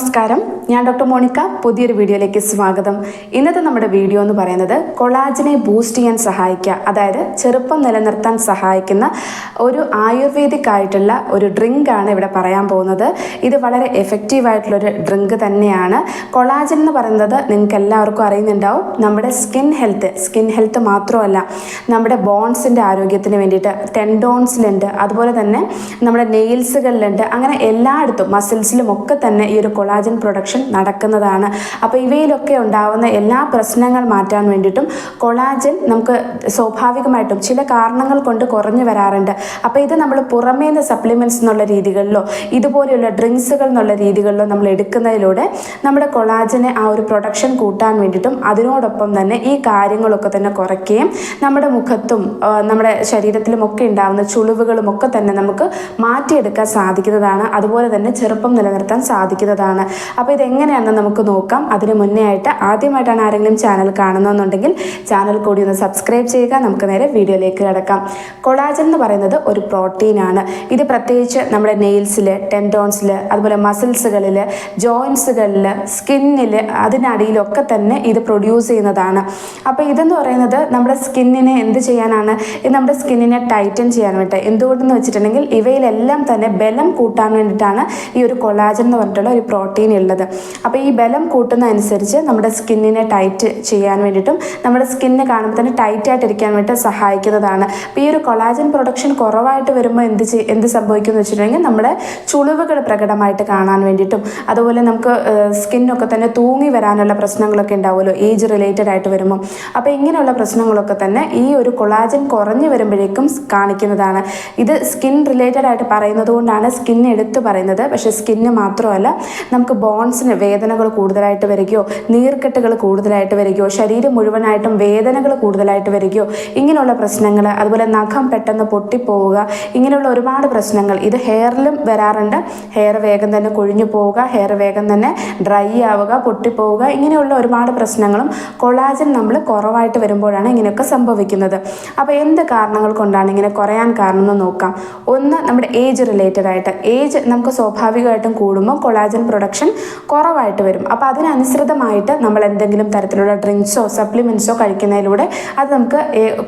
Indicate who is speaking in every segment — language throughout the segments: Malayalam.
Speaker 1: നമസ്കാരം. ഞാൻ ഡോക്ടർ മോണിക്ക. പുതിയൊരു വീഡിയോയിലേക്ക് സ്വാഗതം. ഇന്നത്തെ നമ്മുടെ വീഡിയോ എന്ന് പറയുന്നത് കൊളാജിനെ ബൂസ്റ്റ് ചെയ്യാൻ സഹായിക്കുക അതായത് ചെറുപ്പം നിലനിർത്താൻ സഹായിക്കുന്ന ഒരു ആയുർവേദിക് ആയിട്ടുള്ള ഒരു ഡ്രിങ്ക് ആണ് ഇവിടെ പറയാൻ പോകുന്നത്. ഇത് വളരെ എഫക്റ്റീവ് ആയിട്ടുള്ളൊരു ഡ്രിങ്ക് തന്നെയാണ്. കൊളാജൻ എന്ന് പറയുന്നത് നിങ്ങൾക്ക് എല്ലാവർക്കും അറിയുന്നുണ്ടാവും. നമ്മുടെ സ്കിൻ ഹെൽത്ത് സ്കിൻ ഹെൽത്ത് മാത്രമല്ല നമ്മുടെ ബോൺസിന്റെ ആരോഗ്യത്തിന് വേണ്ടിയിട്ട് ടെൻഡോൺസിലുണ്ട്. അതുപോലെ തന്നെ നമ്മുടെ നെയിൽസുകളിലുണ്ട്. അങ്ങനെ എല്ലായിടത്തും മസിൽസിലും ഒക്കെ തന്നെ ഈ ഒരു പ്രൊഡക്ഷൻ നടക്കുന്നതാണ്. അപ്പോൾ ഇവയിലൊക്കെ ഉണ്ടാവുന്ന എല്ലാ പ്രശ്നങ്ങൾ മാറ്റാൻ വേണ്ടിയിട്ടും കൊളാജൻ നമുക്ക് സ്വാഭാവികമായിട്ടും ചില കാരണങ്ങൾ കൊണ്ട് കുറഞ്ഞു വരാറുണ്ട്. അപ്പോൾ ഇത് നമ്മൾ പുറമേ നിന്ന് സപ്ലിമെന്റ്സ് എന്നുള്ള രീതികളിലോ ഇതുപോലെയുള്ള ഡ്രിങ്ക്സുകൾ എന്നുള്ള രീതികളിലോ നമ്മൾ എടുക്കുന്നതിലൂടെ നമ്മുടെ കൊളാജനെ ആ ഒരു പ്രൊഡക്ഷൻ കൂട്ടാൻ വേണ്ടിയിട്ടും അതിനോടൊപ്പം തന്നെ ഈ കാര്യങ്ങളൊക്കെ തന്നെ കുറയ്ക്കുകയും നമ്മുടെ മുഖത്തും നമ്മുടെ ശരീരത്തിലും ഒക്കെ ഉണ്ടാകുന്ന ചുളിവുകളും ഒക്കെ തന്നെ നമുക്ക് മാറ്റിയെടുക്കാൻ സാധിക്കുന്നതാണ്. അതുപോലെ തന്നെ ചെറുപ്പം നിലനിർത്താൻ സാധിക്കുന്നതാണ്. അപ്പോൾ ഇതെങ്ങനെയാണെന്ന് നമുക്ക് നോക്കാം. അതിന് മുന്നേ ആയിട്ട് ആദ്യമായിട്ടാണ് ആരെങ്കിലും ചാനൽ കാണുന്നതെന്നുണ്ടെങ്കിൽ ചാനൽ കൂടി ഒന്ന് സബ്സ്ക്രൈബ് ചെയ്യുക. നമുക്ക് നേരെ വീഡിയോയിലേക്ക് കിടക്കാം. കൊളാജൻ എന്ന് പറയുന്നത് ഒരു പ്രോട്ടീനാണ് ഇത് പ്രത്യേകിച്ച് നമ്മുടെ നെയിൽസിൽ ടെൻഡോൺസിൽ അതുപോലെ മസിൽസുകളിൽ ജോയിൻസുകളിൽ സ്കിന്നിൽ അതിനടിയിലൊക്കെ തന്നെ ഇത് പ്രൊഡ്യൂസ് ചെയ്യുന്നതാണ്. അപ്പോൾ ഇതെന്ന് പറയുന്നത് നമ്മുടെ സ്കിന്നിനെ എന്ത് ചെയ്യാനാണ്? ഇത് നമ്മുടെ സ്കിന്നിനെ ടൈറ്റൻ ചെയ്യാൻ വേണ്ടി. എന്തുകൊണ്ടെന്ന് വെച്ചിട്ടുണ്ടെങ്കിൽ ഇവയിലെല്ലാം തന്നെ ബലം കൂട്ടാൻ വേണ്ടിയിട്ടാണ് ഈ ഒരു കൊളാജൻ എന്ന് പറഞ്ഞിട്ടുള്ള ഒരു പ്രോട്ടീൻ ഉള്ളത്. അപ്പോൾ ഈ ബലം കൂട്ടുന്ന അനുസരിച്ച് നമ്മുടെ സ്കിന്നിനെ ടൈറ്റ് ചെയ്യാൻ വേണ്ടിയിട്ടും നമ്മുടെ സ്കിന്നിനെ കാണുമ്പോൾ തന്നെ ടൈറ്റ് ആയിട്ടിരിക്കാൻ വേണ്ടി സഹായിക്കുന്നതാണ്. അപ്പോൾ ഈ ഒരു കൊളാജൻ പ്രൊഡക്ഷൻ കുറവായിട്ട് വരുമ്പോൾ എന്ത് എന്ത് സംഭവിക്കും എന്ന് വെച്ചിട്ടുണ്ടെങ്കിൽ നമ്മുടെ ചുളിവുകൾ പ്രകടമായിട്ട് കാണാൻ വേണ്ടിയിട്ടും അതുപോലെ നമുക്ക് സ്കിന്നൊക്കെ തന്നെ തൂങ്ങി വരാനുള്ള പ്രശ്നങ്ങളൊക്കെ ഉണ്ടാവുമല്ലോ ഏജ് റിലേറ്റഡ് ആയിട്ട് വരുമ്പോൾ അപ്പോൾ ഇങ്ങനെയുള്ള പ്രശ്നങ്ങളൊക്കെ തന്നെ ഈ ഒരു കൊളാജൻ കുറഞ്ഞു വരുമ്പോഴേക്കും കാണിക്കുന്നതാണ്. ഇത് സ്കിൻ റിലേറ്റഡ് ആയിട്ട് പറയുന്നത് കൊണ്ടാണ് സ്കിൻ എടുത്തു പറയുന്നത് പക്ഷേ സ്കിന്ന് മാത്രമല്ല നമുക്ക് ബോൺസിന് വേദനകൾ കൂടുതലായിട്ട് വരികയോ നീർക്കെട്ടുകൾ കൂടുതലായിട്ട് വരികയോ ശരീരം മുഴുവനായിട്ടും വേദനകൾ കൂടുതലായിട്ട് വരികയോ ഇങ്ങനെയുള്ള പ്രശ്നങ്ങൾ അതുപോലെ നഖം പെട്ടെന്ന് പൊട്ടിപ്പോവുക ഇങ്ങനെയുള്ള ഒരുപാട് പ്രശ്നങ്ങൾ. ഇത് ഹെയറിലും വരാറുണ്ട്. ഹെയർ വേഗം തന്നെ കൊഴിഞ്ഞു പോവുക ഹെയർ വേഗം തന്നെ ഡ്രൈ ആവുക പൊട്ടിപ്പോവുക ഇങ്ങനെയുള്ള ഒരുപാട് പ്രശ്നങ്ങളും കൊളാജൻ നമ്മൾ കുറവായിട്ട് വരുമ്പോഴാണ് ഇങ്ങനെയൊക്കെ സംഭവിക്കുന്നത്. അപ്പോൾ എന്ത് കാരണങ്ങൾ കൊണ്ടാണ് ഇങ്ങനെ കുറയാൻ കാരണം എന്ന് നോക്കാം. ഒന്ന് നമ്മുടെ ഏജ് റിലേറ്റഡ് ആയിട്ട് ഏജ് നമുക്ക് സ്വാഭാവികമായിട്ടും കൂടുമ്പോൾ കൊളാജൻ പ്രൊഡക്ഷൻ കുറവായിട്ട് വരും. അപ്പോൾ അതിനനുസൃതമായിട്ട് നമ്മൾ എന്തെങ്കിലും തരത്തിലുള്ള ഡ്രിങ്ക്സോ സപ്ലിമെന്റ്സോ കഴിക്കുന്നതിലൂടെ അത് നമുക്ക്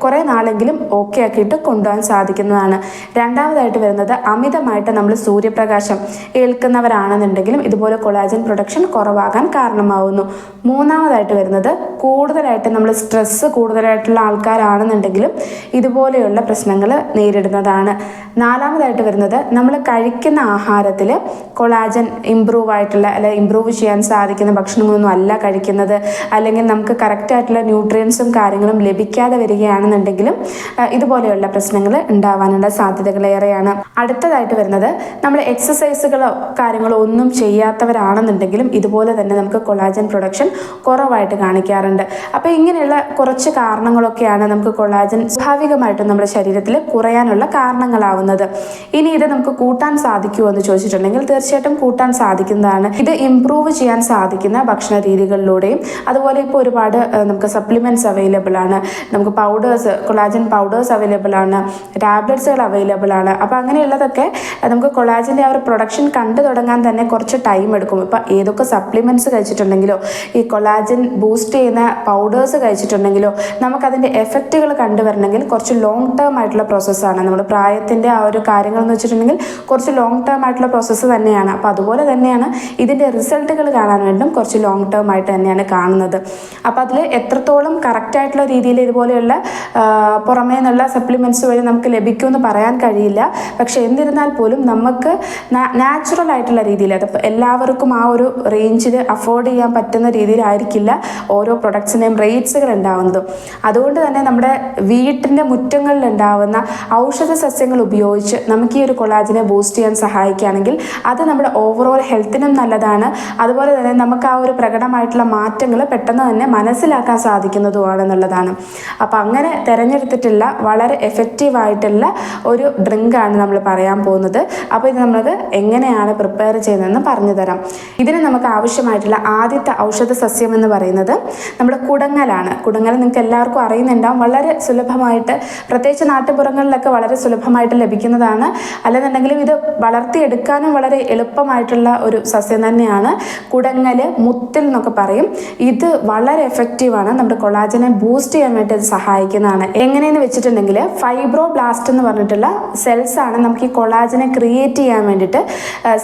Speaker 1: കുറേ നാളെങ്കിലും ഓക്കെ ആക്കിയിട്ട് കൊണ്ടുപോകാൻ സാധിക്കുന്നതാണ്. രണ്ടാമതായിട്ട് വരുന്നത് അമിതമായിട്ട് നമ്മൾ സൂര്യപ്രകാശം ഏൽക്കുന്നവരാണെന്നുണ്ടെങ്കിലും ഇതുപോലെ കൊളാജൻ പ്രൊഡക്ഷൻ കുറവാകാൻ കാരണമാവുന്നു. മൂന്നാമതായിട്ട് വരുന്നത് കൂടുതലായിട്ട് നമ്മൾ സ്ട്രെസ്സ് കൂടുതലായിട്ടുള്ള ആൾക്കാരാണെന്നുണ്ടെങ്കിലും ഇതുപോലെയുള്ള പ്രശ്നങ്ങൾ നേരിടുന്നതാണ്. നാലാമതായിട്ട് വരുന്നത് നമ്മൾ കഴിക്കുന്ന ആഹാരത്തിൽ കൊളാജൻ ഇമ്പ്രൂവ് ആയിട്ടുള്ള അല്ലെ ഇമ്പ്രൂവ് ചെയ്യാൻ സാധിക്കുന്ന ഭക്ഷണങ്ങളൊന്നും അല്ല കഴിക്കുന്നത്. അല്ലെങ്കിൽ നമുക്ക് കറക്റ്റ് ആയിട്ടുള്ള ന്യൂട്രിയൻസും കാര്യങ്ങളും ലഭിക്കാതെ വരികയാണെന്നുണ്ടെങ്കിലും ഇതുപോലെയുള്ള പ്രശ്നങ്ങൾ ഉണ്ടാവാനുള്ള സാധ്യതകൾ ഏറെയാണ്. അടുത്തതായിട്ട് വരുന്നത് നമ്മൾ എക്സസൈസുകളോ കാര്യങ്ങളോ ഒന്നും ചെയ്യാത്തവരാണെന്നുണ്ടെങ്കിലും ഇതുപോലെ തന്നെ നമുക്ക് കൊളാജൻ പ്രൊഡക്ഷൻ കുറവായിട്ട് കാണിക്കാറുണ്ട്. അപ്പോൾ ഇങ്ങനെയുള്ള കുറച്ച് കാരണങ്ങളൊക്കെയാണ് നമുക്ക് കൊളാജൻ സ്വാഭാവികമായിട്ടും നമ്മുടെ ശരീരത്തിൽ കുറയാനുള്ള കാരണങ്ങളാവുന്നത്. ഇനി ഇത് നമുക്ക് കൂട്ടാൻ സാധിക്കുമോ എന്ന് ചോദിച്ചിട്ടുണ്ടെങ്കിൽ തീർച്ചയായിട്ടും കൂട്ടാൻ സാധിക്കുന്നതാണ്. ഇത് ഇംപ്രൂവ് ചെയ്യാൻ സാധിക്കുന്ന ഭക്ഷണ രീതികളിലൂടെയും അതുപോലെ ഇപ്പോൾ ഒരുപാട് നമുക്ക് സപ്ലിമെന്റ്സ് അവൈലബിൾ ആണ്. നമുക്ക് പൗഡേഴ്സ് കൊളാജൻ പൗഡേഴ്സ് അവൈലബിൾ ആണ്. ടാബ്ലറ്റ്സുകൾ അവൈലബിൾ ആണ്. അപ്പോൾ അങ്ങനെയുള്ളതൊക്കെ നമുക്ക് കൊളാജിന്റെ ആ ഒരു പ്രൊഡക്ഷൻ കണ്ടു തുടങ്ങാൻ തന്നെ കുറച്ച് ടൈം എടുക്കും. ഇപ്പോൾ ഏതൊക്കെ സപ്ലിമെന്റ്സ് കഴിച്ചിട്ടുണ്ടെങ്കിലോ ഈ കൊളാജൻ ബൂസ്റ്റ് ചെയ്യുന്ന പൗഡേഴ്സ് കഴിച്ചിട്ടുണ്ടെങ്കിലോ നമുക്കതിന്റെ എഫക്റ്റുകൾ കണ്ടുവരണമെങ്കിൽ കുറച്ച് ലോങ് ടേം ആയിട്ടുള്ള പ്രോസസ്സാണ് നമ്മൾ പ്രായത്തിന്റെ ആ ഒരു കാര്യങ്ങൾ എന്ന് വെച്ചിട്ടുണ്ടെങ്കിൽ കുറച്ച് ലോങ് ടേം ആയിട്ടുള്ള പ്രോസസ്സ് തന്നെയാണ്. അപ്പോൾ അതുപോലെ തന്നെയാണ് ഇതിന്റെ റിസൾട്ടുകൾ കാണാൻ വേണ്ടിയും കുറച്ച് ലോങ് ടേം ആയിട്ട് തന്നെയാണ് കാണുന്നത്. അപ്പോൾ അതിൽ എത്രത്തോളം കറക്റ്റായിട്ടുള്ള രീതിയിൽ ഇതുപോലെയുള്ള പുറമേ നിന്നുള്ള സപ്ലിമെന്റ്സ് വഴി നമുക്ക് ലഭിക്കുമെന്ന് പറയാൻ കഴിയില്ല. പക്ഷേ എന്നിരുന്നാൽ പോലും നമുക്ക് നാച്ചുറൽ ആയിട്ടുള്ള രീതിയിൽ അത് എല്ലാവർക്കും ആ ഒരു റേഞ്ചിൽ അഫോർഡ് ചെയ്യാൻ പറ്റുന്ന രീതിയിലായിരിക്കില്ല ഓരോ പ്രൊഡക്ട്സിന്റെയും റേറ്റ്സുകൾ ഉണ്ടാവുന്നതും. അതുകൊണ്ട് തന്നെ നമ്മുടെ വീട്ടിന്റെ മുറ്റങ്ങളിൽ ഉണ്ടാവുന്ന ഔഷധ സസ്യങ്ങൾ ഉപയോഗിച്ച് നമുക്ക് ഈ ഒരു കൊളാജിനെ ബൂസ്റ്റ് ചെയ്യാൻ സഹായിക്കുകയാണെങ്കിൽ അത് നമ്മുടെ ഓവറോൾ ഹെൽത്തിനും നല്ലതാണ്. അതുപോലെ തന്നെ നമുക്ക് ആ ഒരു പ്രകടമായിട്ടുള്ള മാറ്റങ്ങൾ പെട്ടെന്ന് തന്നെ മനസ്സിലാക്കാൻ സാധിക്കുന്നതുമാണെന്നുള്ളതാണ് അപ്പോൾ അങ്ങനെ തിരഞ്ഞെടുത്തിട്ടുള്ള വളരെ എഫക്റ്റീവ് ആയിട്ടുള്ള ഒരു ഡ്രിങ്കാണ് നമ്മൾ പറയാൻ പോകുന്നത്. അപ്പോൾ ഇത് നമ്മൾ എങ്ങനെയാണ് പ്രിപ്പയർ ചെയ്യുന്നതെന്ന് പറഞ്ഞു തരാം. ഇതിന് നമുക്ക് ആവശ്യമായിട്ടുള്ള ആദ്യത്തെ ഔഷധ സസ്യം എന്ന് പറയുന്നത് നമ്മുടെ കുടങ്ങലാണ്. കുടങ്ങൽ നിങ്ങൾക്ക് എല്ലാവർക്കും അറിയുന്നുണ്ടാവും. വളരെ സുലഭമായിട്ട് പ്രത്യേകിച്ച് നാട്ടുപുറങ്ങളിലൊക്കെ വളരെ സുലഭമായിട്ട് ലഭിക്കുന്നതാണ്. അല്ലെന്നുണ്ടെങ്കിലും ഇത് വളർത്തിയെടുക്കാനും വളരെ എളുപ്പമായിട്ടുള്ള ഒരു സസ്യം സസ്യം തന്നെയാണ്. കുടങ്ങൽ മുത്തിൽ എന്നൊക്കെ പറയും. ഇത് വളരെ എഫക്റ്റീവാണ് നമ്മുടെ കൊളാജനെ ബൂസ്റ്റ് ചെയ്യാൻ വേണ്ടി അത് സഹായിക്കുന്നതാണ്. എങ്ങനെയെന്ന് വെച്ചിട്ടുണ്ടെങ്കിൽ ഫൈബ്രോ ബ്ലാസ്റ്റ് എന്ന് പറഞ്ഞിട്ടുള്ള സെൽസ് ആണ് നമുക്ക് ഈ കൊളാജനെ ക്രിയേറ്റ് ചെയ്യാൻ വേണ്ടിയിട്ട്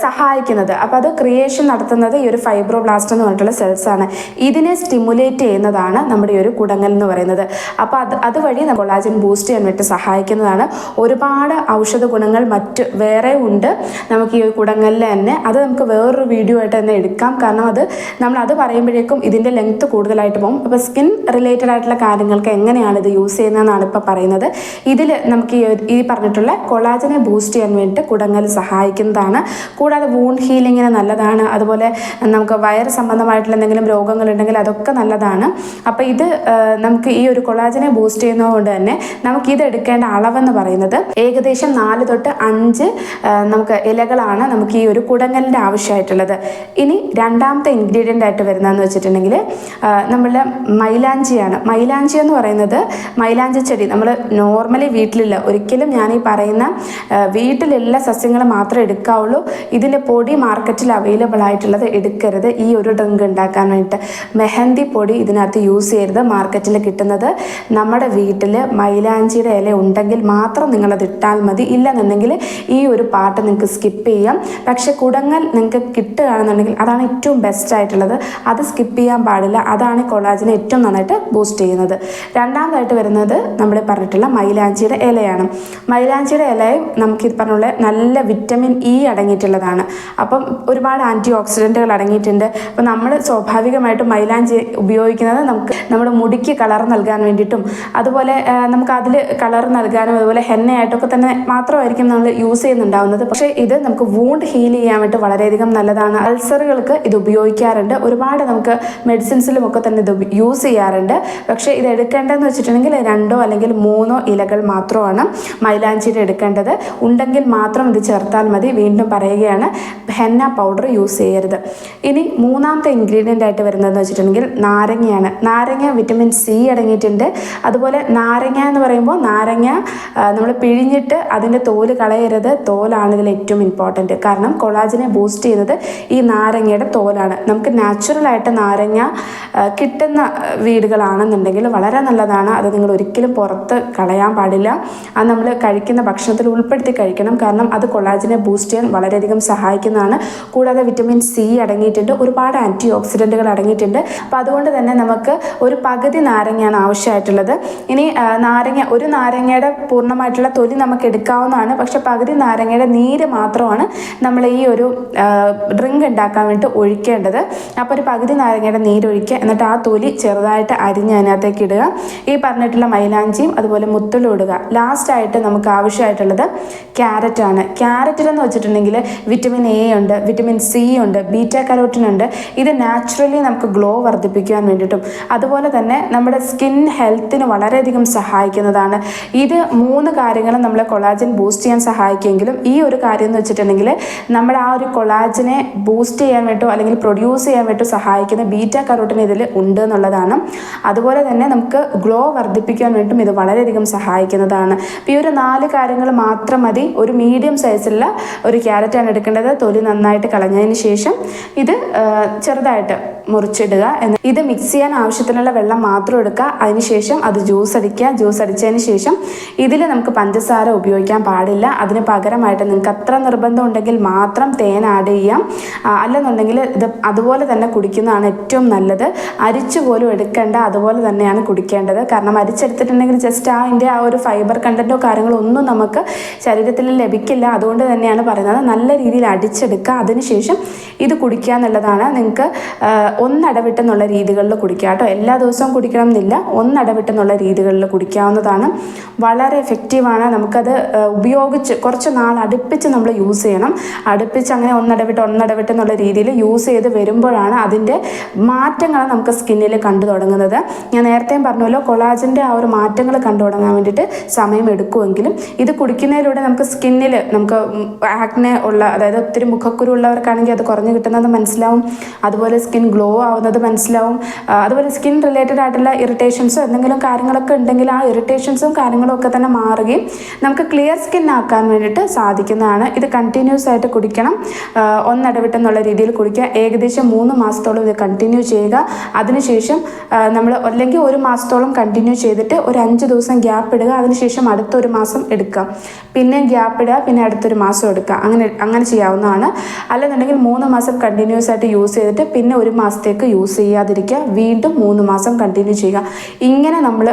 Speaker 1: സഹായിക്കുന്നത്. അപ്പോൾ അത് ക്രിയേഷൻ നടത്തുന്നത് ഈ ഒരു ഫൈബ്രോ ബ്ലാസ്റ്റ് എന്ന് പറഞ്ഞിട്ടുള്ള സെൽസ് ആണ്. ഇതിനെ സ്റ്റിമുലേറ്റ് ചെയ്യുന്നതാണ് നമ്മുടെ ഈ ഒരു കുടങ്ങൽ എന്ന് പറയുന്നത്. അപ്പോൾ അത് അതുവഴി കൊളാജൻ ബൂസ്റ്റ് ചെയ്യാൻ വേണ്ടി സഹായിക്കുന്നതാണ്. ഒരുപാട് ഔഷധ ഗുണങ്ങൾ മറ്റ് വേറെ ഉണ്ട്. നമുക്ക് ഈ കുടങ്ങലിൽ തന്നെ. അത് നമുക്ക് വേറൊരു വീഡിയോ ആയിട്ട് തന്നെ എടുക്കാം. കാരണം അത് നമ്മൾ അത് പറയുമ്പോഴേക്കും ഇതിന്റെ ലെങ്ത്ത് കൂടുതലായിട്ട് പോകും. അപ്പോൾ സ്കിൻ റിലേറ്റഡ് ആയിട്ടുള്ള കാര്യങ്ങൾക്ക് എങ്ങനെയാണ് ഇത് യൂസ് ചെയ്യുന്നതെന്നാണ് ഇപ്പോൾ പറയുന്നത്. ഇതിൽ നമുക്ക് ഈ പറഞ്ഞിട്ടുള്ള കൊളാജനെ ബൂസ്റ്റ് ചെയ്യാൻ വേണ്ടിയിട്ട് കുടങ്ങൽ സഹായിക്കുന്നതാണ്. കൂടാതെ വൂണ്ട് ഹീലിങ്ങിന് നല്ലതാണ്. അതുപോലെ നമുക്ക് വയറ് സംബന്ധമായിട്ടുള്ള എന്തെങ്കിലും രോഗങ്ങളുണ്ടെങ്കിൽ അതൊക്കെ നല്ലതാണ്. അപ്പോൾ ഇത് നമുക്ക് ഈ ഒരു കൊളാജനെ ബൂസ്റ്റ് ചെയ്യുന്നതുകൊണ്ട് തന്നെ നമുക്ക് ഇത് എടുക്കേണ്ട അളവെന്ന് പറയുന്നത് ഏകദേശം നാല് തൊട്ട് അഞ്ച് നമുക്ക് ഇലകളാണ് നമുക്ക് ഈ ഒരു കുടങ്ങലിന്റെ ആവശ്യമായിട്ടുള്ളത് ഇനി രണ്ടാമത്തെ ഇൻഗ്രീഡിയന്റ് ആയിട്ട് വരുന്നതെന്ന് വെച്ചിട്ടുണ്ടെങ്കിൽ നമ്മളുടെ മൈലാഞ്ചിയാണ്. മൈലാഞ്ചി എന്ന് പറയുന്നത് മൈലാഞ്ചി ചെടി. നമ്മൾ നോർമലി വീട്ടിലില്ല. ഒരിക്കലും ഞാൻ ഈ പറയുന്ന വീട്ടിലുള്ള സസ്യങ്ങൾ മാത്രമേ എടുക്കാവുള്ളൂ. ഇതിന്റെ പൊടി മാർക്കറ്റിൽ അവൈലബിൾ ആയിട്ടുള്ളത് എടുക്കരുത്. ഈ ഒരു ഡ്രിങ്ക് ഉണ്ടാക്കാൻ വേണ്ടിയിട്ട് മെഹന്തി പൊടി ഇതിനകത്ത് യൂസ് ചെയ്യരുത്. മാർക്കറ്റിൽ കിട്ടുന്നത് നമ്മുടെ വീട്ടിൽ മൈലാഞ്ചിയുടെ ഇല ഉണ്ടെങ്കിൽ മാത്രം നിങ്ങളത് ഇട്ടാൽ മതി. ഇല്ലെന്നുണ്ടെങ്കിൽ ഈ ഒരു പാട്ട് നിങ്ങൾക്ക് സ്കിപ്പ് ചെയ്യാം. പക്ഷെ കുടങ്ങൽ നിങ്ങൾക്ക് കിട്ടുകയാണെന്നുണ്ടെങ്കിൽ അതാണ് ഏറ്റവും ബെസ്റ്റ് ആയിട്ടുള്ളത്. അത് സ്കിപ്പ് ചെയ്യാൻ പാടില്ല. അതാണ് കൊളാജിനെ ഏറ്റവും നന്നായിട്ട് ബൂസ്റ്റ് ചെയ്യുന്നത്. രണ്ടാമതായിട്ട് വരുന്നത് നമ്മൾ പറഞ്ഞിട്ടുള്ള മൈലാഞ്ചിയുടെ ഇലയാണ്. മൈലാഞ്ചിയുടെ ഇലയും നമുക്ക് ഇത് പറഞ്ഞുള്ള നല്ല വിറ്റമിൻ ഇ അടങ്ങിയിട്ടുള്ളതാണ്. അപ്പം ഒരുപാട് ആന്റി ഓക്സിഡന്റുകൾ അടങ്ങിയിട്ടുണ്ട്. അപ്പം നമ്മൾ സ്വാഭാവികമായിട്ടും മൈലാഞ്ചി ഉപയോഗിക്കുന്നത് നമുക്ക് നമ്മുടെ മുടിക്ക് കളർ നൽകാൻ വേണ്ടിയിട്ടും അതുപോലെ നമുക്ക് അതിൽ കളർ നൽകാനും അതുപോലെ ഹെന്നയായിട്ടൊക്കെ തന്നെ മാത്രമായിരിക്കും നമ്മൾ യൂസ് ചെയ്യുന്നുണ്ടാവുന്നത്. പക്ഷേ ഇത് നമുക്ക് വൂണ്ട് ഹീൽ ചെയ്യാൻ വേണ്ടി വളരെയധികം നല്ലതാണ്. അൾസറുകൾക്ക് ഇത് ഉപയോഗിക്കാറുണ്ട്. ഒരുപാട് നമുക്ക് മെഡിസിൻസിലും ഒക്കെ തന്നെ ഇത് യൂസ് ചെയ്യാറുണ്ട്. പക്ഷേ ഇത് എടുക്കേണ്ടതെന്ന് വെച്ചിട്ടുണ്ടെങ്കിൽ രണ്ടോ അല്ലെങ്കിൽ മൂന്നോ ഇലകൾ മാത്രമാണ് മൈലാഞ്ചിയുടെ എടുക്കേണ്ടത്. ഉണ്ടെങ്കിൽ മാത്രം ഇത് ചേർത്താൽ മതി. വീണ്ടും പറയുകയാണ് ഹെന്ന പൗഡർ യൂസ് ചെയ്യരുത്. ഇനി മൂന്നാമത്തെ ഇൻഗ്രീഡിയന്റ് ആയിട്ട് വരുന്നതെന്ന് വെച്ചിട്ടുണ്ടെങ്കിൽ നാരങ്ങയാണ്. നാരങ്ങ വിറ്റമിൻ സി അടങ്ങിയിട്ടുണ്ട്. അതുപോലെ നാരങ്ങ എന്ന് പറയുമ്പോൾ നാരങ്ങ നമ്മൾ പിഴിഞ്ഞിട്ട് അതിന്റെ തോൽ കളയരുത്. തോലാണ് ഇതിൽ ഏറ്റവും ഇമ്പോർട്ടന്റ് കാരണം കൊളാജിനെ ബൂസ്റ്റ് ചെയ്യുന്നത് ഈ നാരങ്ങയുടെ തോലാണ്. നമുക്ക് നാച്ചുറലായിട്ട് നാരങ്ങ കിട്ടുന്ന വീടുകളാണെന്നുണ്ടെങ്കിൽ വളരെ നല്ലതാണ്. അത് നിങ്ങൾ ഒരിക്കലും പുറത്ത് കളയാൻ പാടില്ല. അത് നമ്മൾ കഴിക്കുന്ന ഭക്ഷണത്തിൽ ഉൾപ്പെടുത്തി കഴിക്കണം. കാരണം അത് കൊളാജിനെ ബൂസ്റ്റ് ചെയ്യാൻ വളരെയധികം സഹായിക്കുന്നതാണ്. കൂടാതെ വിറ്റമിൻ സി അടങ്ങിയിട്ടുണ്ട്. ഒരുപാട് ആന്റി ഓക്സിഡന്റുകൾ അടങ്ങിയിട്ടുണ്ട്. അപ്പോൾ അതുകൊണ്ട് തന്നെ നമുക്ക് ഒരു പകുതി നാരങ്ങയാണ് ആവശ്യമായിട്ടുള്ളത്. ഇനി നാരങ്ങ ഒരു നാരങ്ങയുടെ പൂർണമായിട്ടുള്ള തൊലി നമുക്ക് എടുക്കാവുന്നതാണ്. പക്ഷേ പകുതി നാരങ്ങയുടെ നീര് മാത്രമാണ് നമ്മൾ ഈ ഒരു ഡ്രിങ്ക് ഉണ്ടാക്കാൻ വേണ്ടി ഒഴിക്കേണ്ടത്. അപ്പോൾ ഒരു പകുതി നാരങ്ങയുടെ നീരൊഴിക്കുക എന്നിട്ട് ആ തൊലി ചെറുതായിട്ട് അരിഞ്ഞ് അതിനകത്തേക്ക് ഇടുക. ഈ പറഞ്ഞിട്ടുള്ള മൈലാഞ്ചിയും അതുപോലെ മുത്തലും ഇടുക. ലാസ്റ്റായിട്ട് നമുക്ക് ആവശ്യമായിട്ടുള്ളത് ക്യാരറ്റാണ് ക്യാരറ്റിലെന്ന് വെച്ചിട്ടുണ്ടെങ്കിൽ വിറ്റമിൻ എ ഉണ്ട് വിറ്റമിൻ സി ഉണ്ട് ബീറ്റ കരോട്ടിൻ ഉണ്ട്. ഇത് നാച്ചുറലി നമുക്ക് ഗ്ലോ വർദ്ധിപ്പിക്കുവാൻ വേണ്ടിയിട്ടും. അതുപോലെ തന്നെ നമ്മുടെ സ്കിൻ ഹെൽത്തിന് വളരെയധികം സഹായിക്കുന്നതാണ്. ഇത് മൂന്ന് കാര്യങ്ങളും നമ്മളെ കൊളാജൻ ബൂസ്റ്റ് ചെയ്യാൻ സഹായിക്കുമെങ്കിലും ഈ ഒരു കാര്യം എന്ന് വെച്ചിട്ടുണ്ടെങ്കിൽ നമ്മുടെ ആ ഒരു കൊളാജനെ ബൂസ്റ്റ് ചെയ്യാൻ വേണ്ടിയോ അല്ലെങ്കിൽ പ്രൊഡ്യൂസ് ചെയ്യാൻ വേണ്ടിയോ സഹായിക്കുന്ന ബീറ്റ കരോട്ടിൻ ഇതിൽ ഉണ്ട് എന്നുള്ളതാണ്. അതുപോലെ തന്നെ നമുക്ക് ഗ്ലോ വർദ്ധിപ്പിക്കാൻ വേണ്ടിയിട്ടും ഇത് വളരെയധികം സഹായിക്കുന്നതാണ്. അപ്പോൾ ഈ ഒരു നാല് കാര്യങ്ങൾ മാത്രം മതി. ഒരു മീഡിയം സൈസുള്ള ഒരു ക്യാരറ്റാണ് എടുക്കേണ്ടത്. തൊലി നന്നായിട്ട് കളഞ്ഞതിന് ശേഷം ഇത് ചെറുതായിട്ട് മുറിച്ചിടുക ഇത് മിക്സ് ചെയ്യാൻ ആവശ്യത്തിനുള്ള വെള്ളം മാത്രം എടുക്കുക. അതിനുശേഷം അത് ജ്യൂസ് അടിക്കുക. ജ്യൂസ് അടിച്ചതിന് ശേഷം ഇതിൽ നമുക്ക് പഞ്ചസാര ഉപയോഗിക്കാൻ പാടില്ല. അതിന് പകരമായിട്ട് നിങ്ങൾക്ക് അത്ര നിർബന്ധം ഉണ്ടെങ്കിൽ മാത്രം തേൻ ആഡ് ചെയ്യാം. അല്ലെന്നുണ്ടെങ്കിൽ ഇത് അതുപോലെ തന്നെ കുടിക്കുന്നതാണ് ഏറ്റവും നല്ലത്. അരിച്ചു പോലും എടുക്കേണ്ട അതുപോലെ തന്നെയാണ് കുടിക്കേണ്ടത്. കാരണം അരിച്ചെടുത്തിട്ടുണ്ടെങ്കിൽ ജസ്റ്റ് അതിന്റെ ആ ഒരു ഫൈബർ കണ്ടന്റോ കാര്യങ്ങളോ ഒന്നും നമുക്ക് ശരീരത്തിൽ ലഭിക്കില്ല. അതുകൊണ്ട് തന്നെയാണ് പറയുന്നത്. നല്ല രീതിയിൽ അടിച്ചെടുക്കുക. അതിനുശേഷം ഇത് കുടിക്കുക എന്നുള്ളതാണ് നിങ്ങൾക്ക് ഒന്നിടവിട്ടെന്നുള്ള രീതികളിൽ കുടിക്കുക കേട്ടോ. എല്ലാ ദിവസവും കുടിക്കണം എന്നില്ല ഒന്നിടവിട്ടെന്നുള്ള രീതികളിൽ കുടിക്കാവുന്നതാണ്. വളരെ എഫക്റ്റീവാണ് നമുക്കത് ഉപയോഗിച്ച് കുറച്ച് നാൾ അടുപ്പിച്ച് നമ്മൾ യൂസ് ചെയ്യണം. അടുപ്പിച്ച് അങ്ങനെ ഒന്നിടവിട്ട് ഒന്നിടവിട്ട് എന്നുള്ള രീതിയിൽ യൂസ് ചെയ്ത് വരുമ്പോഴാണ് അതിന്റെ മാറ്റങ്ങൾ നമുക്ക് സ്കിന്നിൽ കണ്ടു തുടങ്ങുന്നത്. ഞാൻ നേരത്തെയും പറഞ്ഞല്ലോ കൊളാജിന്റെ ആ ഒരു മാറ്റങ്ങൾ കണ്ടു തുടങ്ങാൻ വേണ്ടിയിട്ട് സമയം എടുക്കുമെങ്കിലും ഇത് കുടിക്കുന്നതിലൂടെ നമുക്ക് സ്കിന്നിൽ നമുക്ക് ആക്നെ ഉള്ള അതായത് ഒത്തിരി മുഖക്കുരു ഉള്ളവർക്കാണെങ്കിൽ അത് കുറഞ്ഞു കിട്ടുന്നത് മനസ്സിലാവും. അതുപോലെ സ്കിൻ ഗ്ലോ ആവുന്നത് മനസ്സിലാവും. അതുപോലെ സ്കിൻ റിലേറ്റഡ് ആയിട്ടുള്ള ഇറിറ്റേഷൻസോ എന്തെങ്കിലും കാര്യങ്ങളൊക്കെ ഉണ്ടെങ്കിൽ ആ ഇറിറ്റേഷൻസും കാര്യങ്ങളും ഒക്കെ തന്നെ മാറുകയും നമുക്ക് ക്ലിയർ സ്കിൻ ആക്കാൻ വേണ്ടിയിട്ട് സാധിക്കുന്നതാണ്. ഇത് കണ്ടിന്യൂസ് ആയിട്ട് കുടിക്കണം. ഒന്നിടവിട്ടെന്നുള്ള രീതിയിൽ കുടിക്കുക. ഏകദേശം മൂന്ന് മാസത്തോളം ഇത് കണ്ടിന്യൂ ചെയ്യുക. അതിനുശേഷം നമ്മൾ അല്ലെങ്കിൽ ഒരു മാസത്തോളം കണ്ടിന്യൂ ചെയ്തിട്ട് ഒരു അഞ്ച് ദിവസം ഗ്യാപ്പ് ഇടുക. അതിനുശേഷം അടുത്തൊരു മാസം എടുക്കുക. പിന്നെ ഗ്യാപ്പ് ഇടുക. പിന്നെ അടുത്തൊരു മാസം എടുക്കുക. അങ്ങനെ അങ്ങനെ ചെയ്യാവുന്നതാണ്. അല്ലെന്നുണ്ടെങ്കിൽ മൂന്ന് മാസം കണ്ടിന്യൂസ് ആയിട്ട് യൂസ് ചെയ്തിട്ട് പിന്നെ ഒരു മാസത്തേക്ക് യൂസ് ചെയ്യാതിരിക്കുക. വീണ്ടും മൂന്ന് മാസം കണ്ടിന്യൂ ചെയ്യുക. ഇങ്ങനെ നമ്മൾ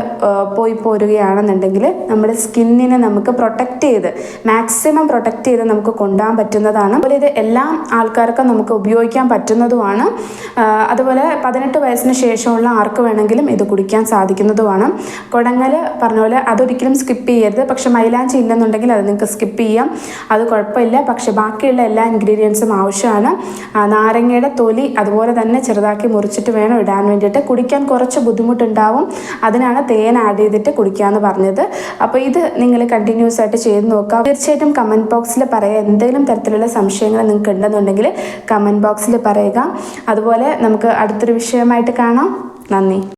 Speaker 1: പോയി പോരുകയാണെന്നുണ്ടെങ്കിൽ നമ്മുടെ സ്കിന്നിനെ നമുക്ക് പ്രൊട്ടക്റ്റ് ചെയ്ത് മാക്സിമം പ്രൊട്ടക്റ്റ് ചെയ്ത് നമുക്ക് കൊണ്ടുപോകാൻ പറ്റുന്നതാണ്. അതുപോലെ ഇത് എല്ലാ ആൾക്കാർക്കും നമുക്ക് ഉപയോഗിക്കാൻ പറ്റുന്നതുമാണ്. അതുപോലെ പതിനെട്ട് വയസ്സിന് ശേഷമുള്ള ആർക്ക് വേണമെങ്കിലും ഇത് കുടിക്കാൻ സാധിക്കുന്നതുമാണ്. കുടങ്ങൽ പറഞ്ഞ പോലെ അതൊരിക്കലും സ്കിപ്പ് ചെയ്യരുത്. പക്ഷെ മൈലാഞ്ചി ഇല്ലെന്നുണ്ടെങ്കിൽ അത് നിങ്ങൾക്ക് സ്കിപ്പ് ചെയ്യാം. അത് കുഴപ്പമില്ല. പക്ഷെ ബാക്കിയുള്ള എല്ലാ ഇൻഗ്രീഡിയൻസും ആവശ്യമാണ്. നാരങ്ങയുടെ തൊലി അതുപോലെ തന്നെ ചെറുതാക്കി മുറിച്ചിട്ട് വേണം ഇടാൻ വേണ്ടിയിട്ട്. കുടിക്കാൻ കുറച്ച് ബുദ്ധിമുട്ടുണ്ടാവും. അതിനാണ് തേൻ ആഡ് ചെയ്തിട്ട് കുടിക്കാമെന്ന് പറഞ്ഞത്. അപ്പോൾ ഇത് നിങ്ങൾ കണ്ടിന്യൂസ് ആയിട്ട് ചെയ്ത് നോക്കാം തീർച്ചയായിട്ടും കമന്റ് ബോക്സിൽ പറയുക എന്തെങ്കിലും തരത്തിലുള്ള സംശയങ്ങൾ നിങ്ങൾക്ക് ഉണ്ടെന്നുണ്ടെങ്കിൽ കമന്റ് ബോക്സിൽ പറയുക. അതുപോലെ നമുക്ക് അടുത്തൊരു വിഷയമായിട്ട് കാണാം. നന്ദി.